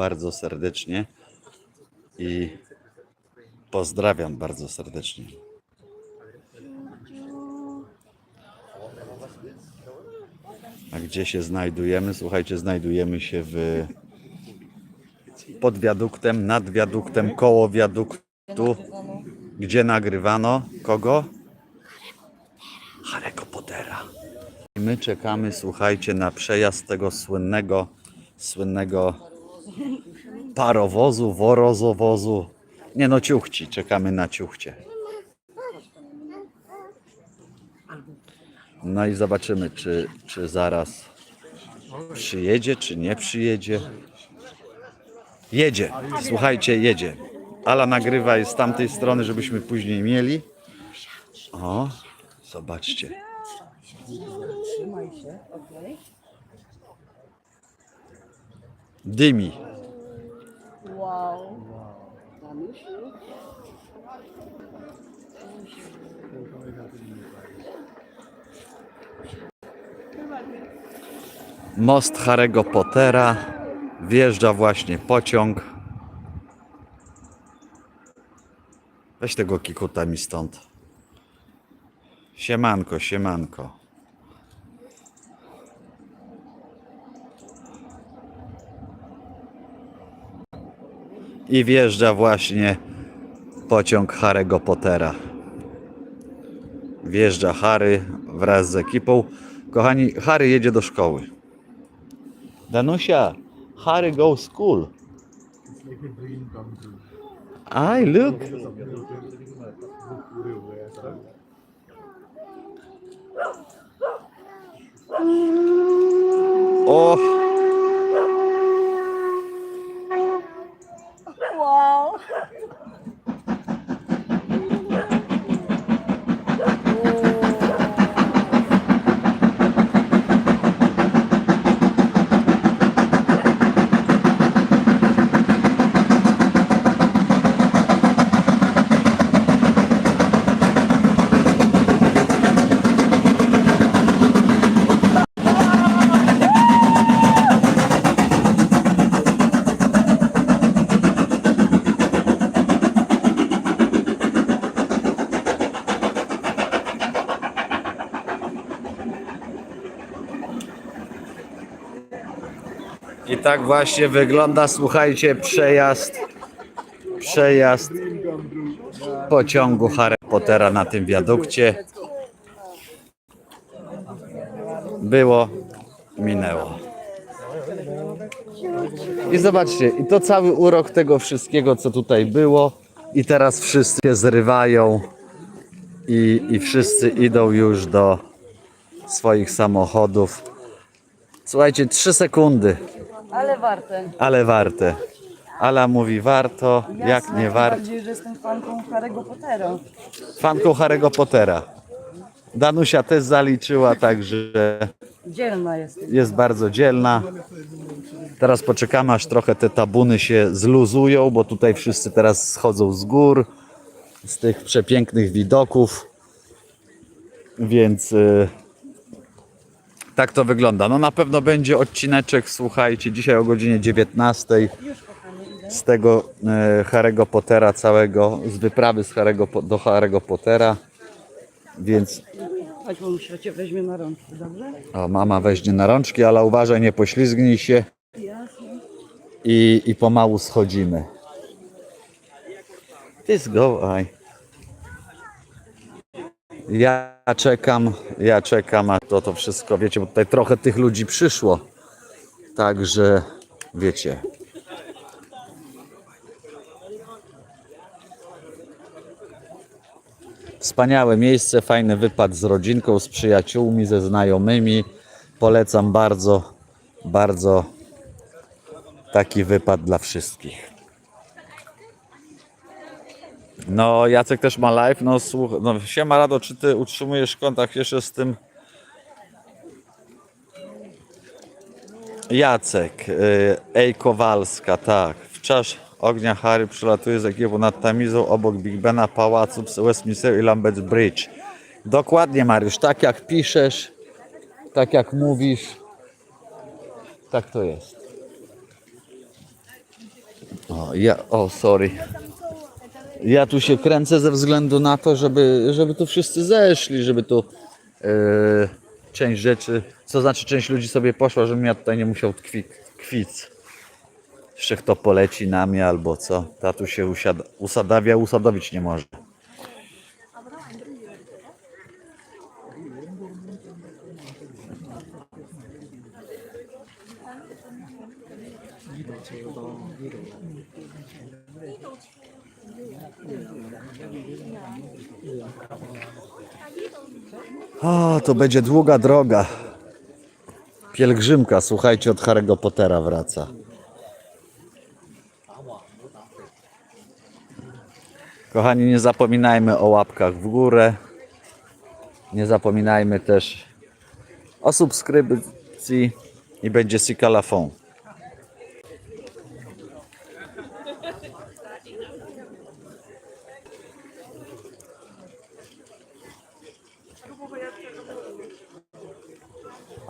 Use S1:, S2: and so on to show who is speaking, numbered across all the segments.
S1: bardzo serdecznie i pozdrawiam bardzo serdecznie. A gdzie się znajdujemy? Słuchajcie, znajdujemy się w pod wiaduktem, nad wiaduktem, koło wiaduktu. Gdzie nagrywano? Kogo? Harry'ego Pottera. I my czekamy, słuchajcie, na przejazd tego słynnego, słynnego parowozu, worozowozu. Nie no, ciuchci, czekamy na ciuchcie. No i zobaczymy, czy, czy zaraz przyjedzie, czy nie przyjedzie. Jedzie, słuchajcie, jedzie. Ala nagrywa jest z tamtej strony, żebyśmy później mieli. O, zobaczcie. Dymi.
S2: Wow.
S1: Most Harry'ego Pottera. Wjeżdża właśnie pociąg. Weź tego kikuta mi stąd. Siemanko, siemanko. I wjeżdża właśnie pociąg Harry'ego Pottera. Wjeżdża Harry wraz z ekipą. Kochani, Harry jedzie do szkoły. Danusia, Harry go school. I look. O, I tak właśnie wygląda, słuchajcie, przejazd, przejazd pociągu Harry Pottera na tym wiadukcie. Było, minęło. I zobaczcie, i to cały urok tego wszystkiego, co tutaj było. I teraz wszyscy się zrywają i, i wszyscy idą już do swoich samochodów. Słuchajcie, trzy sekundy
S2: Ale warte.
S1: ale warte. Ala mówi warto, jak nie warto.
S2: Bardziej, że jestem fanką Harry'ego Pottera.
S1: Fanką Harry'ego Pottera. Danusia też zaliczyła, także
S2: Dzielna jestem.
S1: jest bardzo dzielna. Teraz poczekamy, aż trochę te tabuny się zluzują, bo tutaj wszyscy teraz schodzą z gór, z tych przepięknych widoków. Więc y, tak to wygląda. No na pewno będzie odcineczek, słuchajcie, dzisiaj o godzinie 19 z tego e, Harry'ego Pottera całego, z wyprawy z Harry'ego, do Harry'ego Pottera. Więc
S2: Chodź, bo muszę cię weźmie na rączki, dobrze?
S1: o, mama weźmie na rączki, ale uważaj, nie poślizgnij się i, i pomału schodzimy. This go, aj. Ja czekam, ja czekam, a to to wszystko, wiecie, bo tutaj trochę tych ludzi przyszło. Także, wiecie. Wspaniałe miejsce, fajny wypad z rodzinką, z przyjaciółmi, ze znajomymi. Polecam bardzo, bardzo taki wypad dla wszystkich. No, Jacek też ma live. No, słuch, no siema Rado, czy ty utrzymujesz kontakt jeszcze z tym Jacek, y, Ej Kowalska, tak. W czas ognia Harry przylatuje z ekipą nad Tamizą obok Big Bena, pałacu Westminster i Lambeth Bridge. Dokładnie, Mariusz, tak jak piszesz, tak jak mówisz, tak to jest. O, ja, o, sorry. Ja tu się kręcę ze względu na to, żeby, żeby tu wszyscy zeszli, żeby tu e, część rzeczy, co znaczy część ludzi sobie poszła, żebym ja tutaj nie musiał tkwi, tkwic. Jeszcze kto poleci na mnie albo co. Tatu się usiada, usadawia, usadowić nie może. O, to będzie długa droga. Pielgrzymka, słuchajcie, od Harry'ego Pottera wraca. Kochani, nie zapominajmy o łapkach w górę. Nie zapominajmy też o subskrypcji i będzie Sikalafon.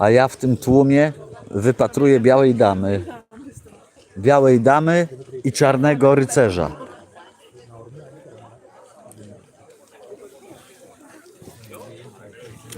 S1: A ja w tym tłumie wypatruję białej damy. Białej damy i czarnego rycerza.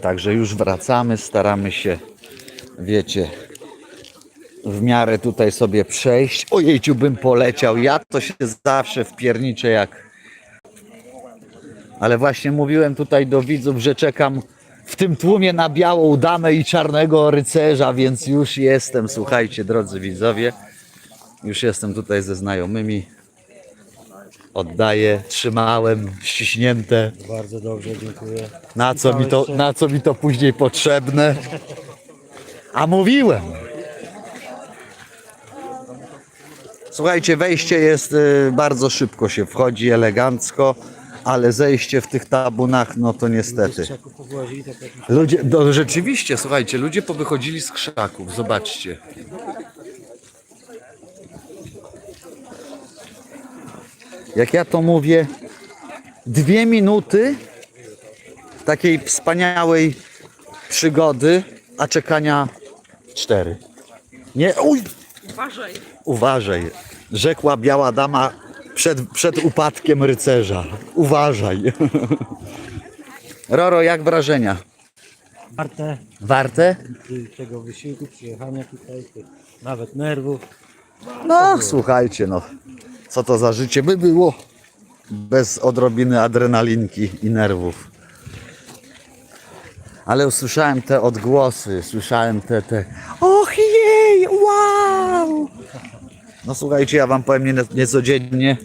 S1: Także już wracamy, staramy się, wiecie, w miarę tutaj sobie przejść. Ojejciu, bym poleciał. Ja to się zawsze wpierniczę jak... Ale właśnie mówiłem tutaj do widzów, że czekam w tym tłumie na białą damę i czarnego rycerza, więc już jestem, słuchajcie, drodzy widzowie. Już jestem tutaj ze znajomymi. Oddaję, trzymałem, ściśnięte.
S3: Bardzo dobrze, dziękuję.
S1: Na co, mi to, na co mi to później potrzebne? A mówiłem. Słuchajcie, wejście jest y, bardzo szybko się wchodzi, elegancko, ale zejście w tych tabunach, no to niestety. Ludzie, no rzeczywiście, słuchajcie, ludzie powychodzili z krzaków, zobaczcie. Jak ja to mówię, dwie minuty takiej wspaniałej przygody, a czekania cztery. Nie, uj,
S2: Uważaj.
S1: uważaj, rzekła biała dama przed, przed upadkiem rycerza. Uważaj. Roro, jak wrażenia?
S3: warte
S1: Warte?
S3: tego wysiłku, przyjechania tutaj, tych nawet nerwów.
S1: No, słuchajcie, no. Co to za życie by było bez odrobiny adrenalinki i nerwów. Ale usłyszałem te odgłosy, słyszałem te, te Och jej, wow! No słuchajcie, ja wam powiem, nie, niecodziennie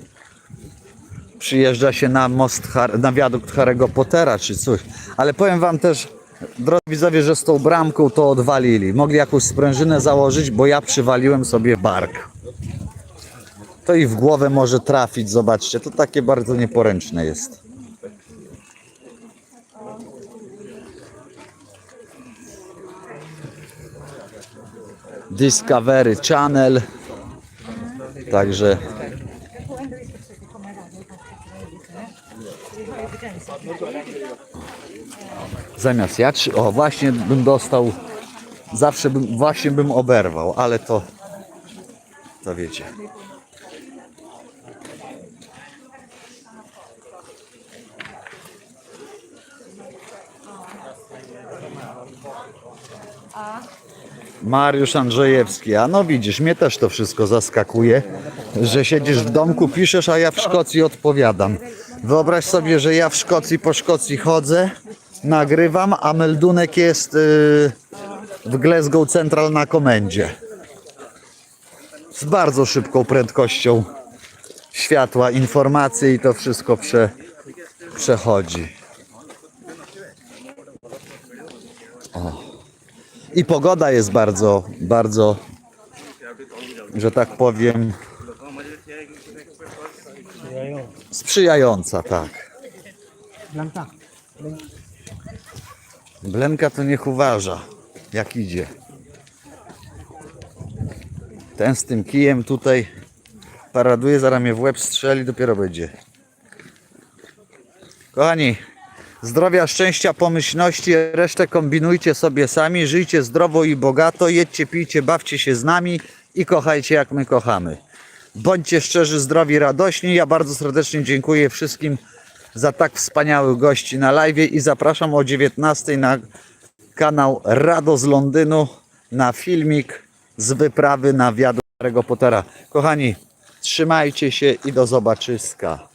S1: przyjeżdża się na most, na wiadukt Harry'ego Pottera czy coś. Ale powiem wam też, drodzy widzowie, że z tą bramką to odwalili. Mogli jakąś sprężynę założyć, bo ja przywaliłem sobie bark. To i w głowę może trafić, zobaczcie. To takie bardzo nieporęczne jest. Discovery Channel. Także zamiast ja trzy, o właśnie bym dostał zawsze bym właśnie bym oberwał, ale to to wiecie. Mariusz Andrzejewski, a no widzisz, mnie też to wszystko zaskakuje, że siedzisz w domku, piszesz, a ja w Szkocji odpowiadam. Wyobraź sobie, że ja w Szkocji po Szkocji chodzę, nagrywam, a meldunek jest yy, w Glasgow Central na komendzie. Z bardzo szybką prędkością światła, informacji i to wszystko prze, przechodzi. I pogoda jest bardzo, bardzo, że tak powiem, sprzyjająca, tak.
S3: Blanka.
S1: Blenka to niech uważa, jak idzie. Ten z tym kijem tutaj paraduje, zaraz mnie w łeb strzeli, dopiero będzie. Kochani, zdrowia, szczęścia, pomyślności, resztę kombinujcie sobie sami, żyjcie zdrowo i bogato, jedźcie, pijcie, bawcie się z nami i kochajcie jak my kochamy. Bądźcie szczerzy, zdrowi, radośni. Ja bardzo serdecznie dziękuję wszystkim za tak wspaniałych gości na live i zapraszam o 19 na kanał Rado z Londynu na filmik z wyprawy na wiadu Harry'ego Pottera. Kochani, trzymajcie się i do zobaczyska.